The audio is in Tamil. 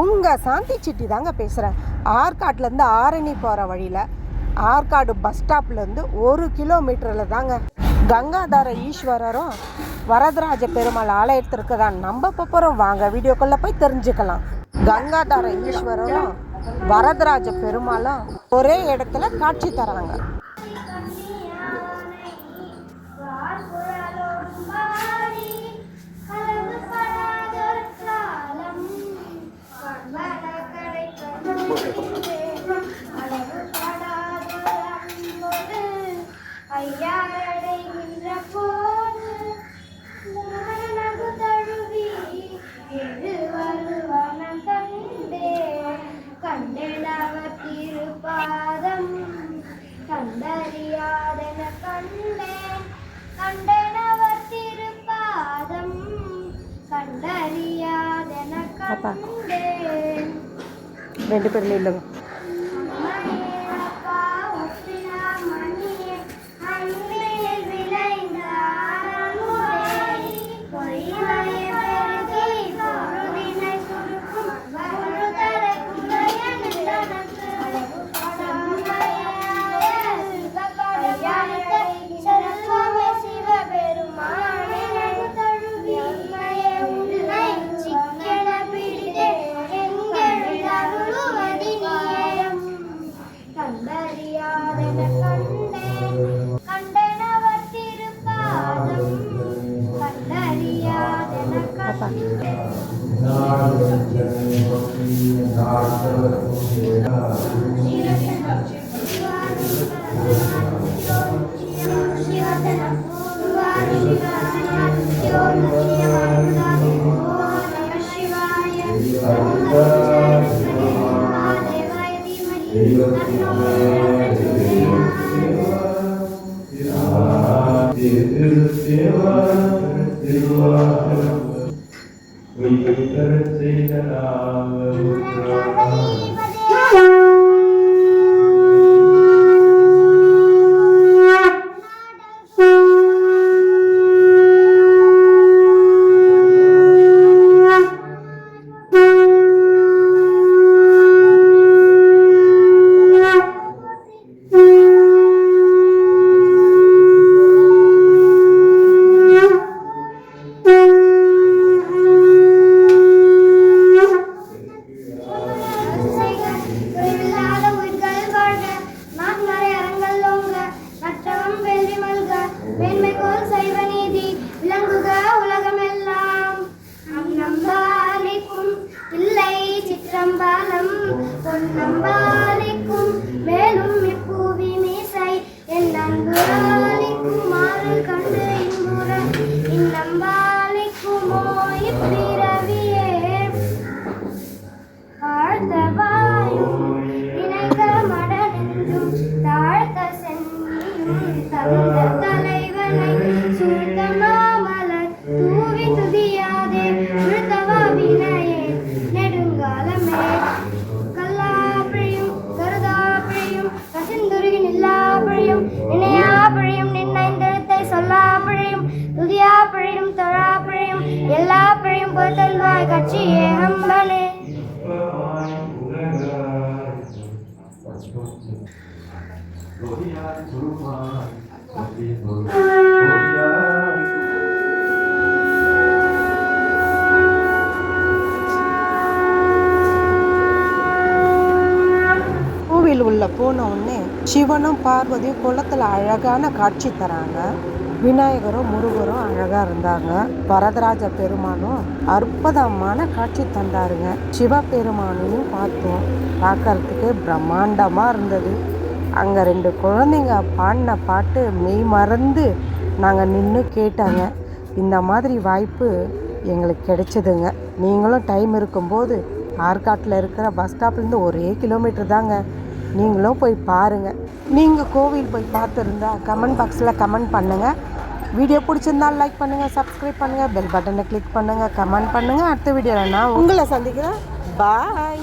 உங்கள் சாந்தி சிட்டி தாங்க பேசுகிறேன் ஆற்காட்லேருந்து ஆரணி போகிற வழியில் ஆற்காடு பஸ் ஸ்டாப்லேருந்து ஒரு கிலோமீட்டரில் தாங்க. கங்காதார ஈஸ்வரரும் வரதராஜ பெருமாள் ஆலயத்திற்கு தான் நம்ம போகிறோம் வாங்க வீடியோக்குள்ளே போய் தெரிஞ்சுக்கலாம். கங்காதார ஈஸ்வரரும் வரதராஜ பெருமாளும் ஒரே இடத்துல காட்சி தராங்க. ஐயாரடைகின்ற போது நகு தழுவி எது வருவன கண்டே. கண்டெனவர் திருப்பாதம் கண்டறியாதென கண்டேன் கண்டெனவர் திருப்பாதம் கண்டறியாதென அப்பா. கண்டேன் ரெண்டு பேர்ல இல்லைங்க கண்டறியாதென கண்டேன் Sri Ram Ram Ram சிற்றம்பாலம் கோவில் உள்ள போன உடனே சிவனும் பார்வதியும் குளத்துல அழகான காட்சி தராங்க. விநாயகரும் முருகரும் அழகா இருந்தாங்க. வரதராஜ பெருமானும் அற்புதமான காட்சி தந்தாருங்க. சிவபெருமானையும் பார்த்தோம். பார்க்கறதுக்கு பிரம்மாண்டமா இருந்தது. அங்கே ரெண்டு குழந்தைங்க பாடின பாட்டு மெய் மறந்து நாங்கள் நின்று கேட்டாங்க. இந்த மாதிரி வாய்ப்பு எங்களுக்கு கிடைச்சதுங்க. நீங்களும் டைம் இருக்கும்போது ஆற்காட்டில் இருக்கிற பஸ் ஸ்டாப்லேருந்து ஒரே கிலோமீட்டர் தாங்க. நீங்களும் போய் பாருங்கள் நீங்கள் கோவில் போய் பார்த்துருந்தா கமெண்ட் பாக்ஸில் கமெண்ட் பண்ணுங்கள் வீடியோ பிடிச்சிருந்தால் லைக் பண்ணுங்கள் சப்ஸ்கிரைப் பண்ணுங்கள் பெல் பட்டனை கிளிக் பண்ணுங்கள் கமெண்ட் பண்ணுங்கள் அடுத்த வீடியோவில் நான் உங்களை சந்திக்கிறேன். பாய்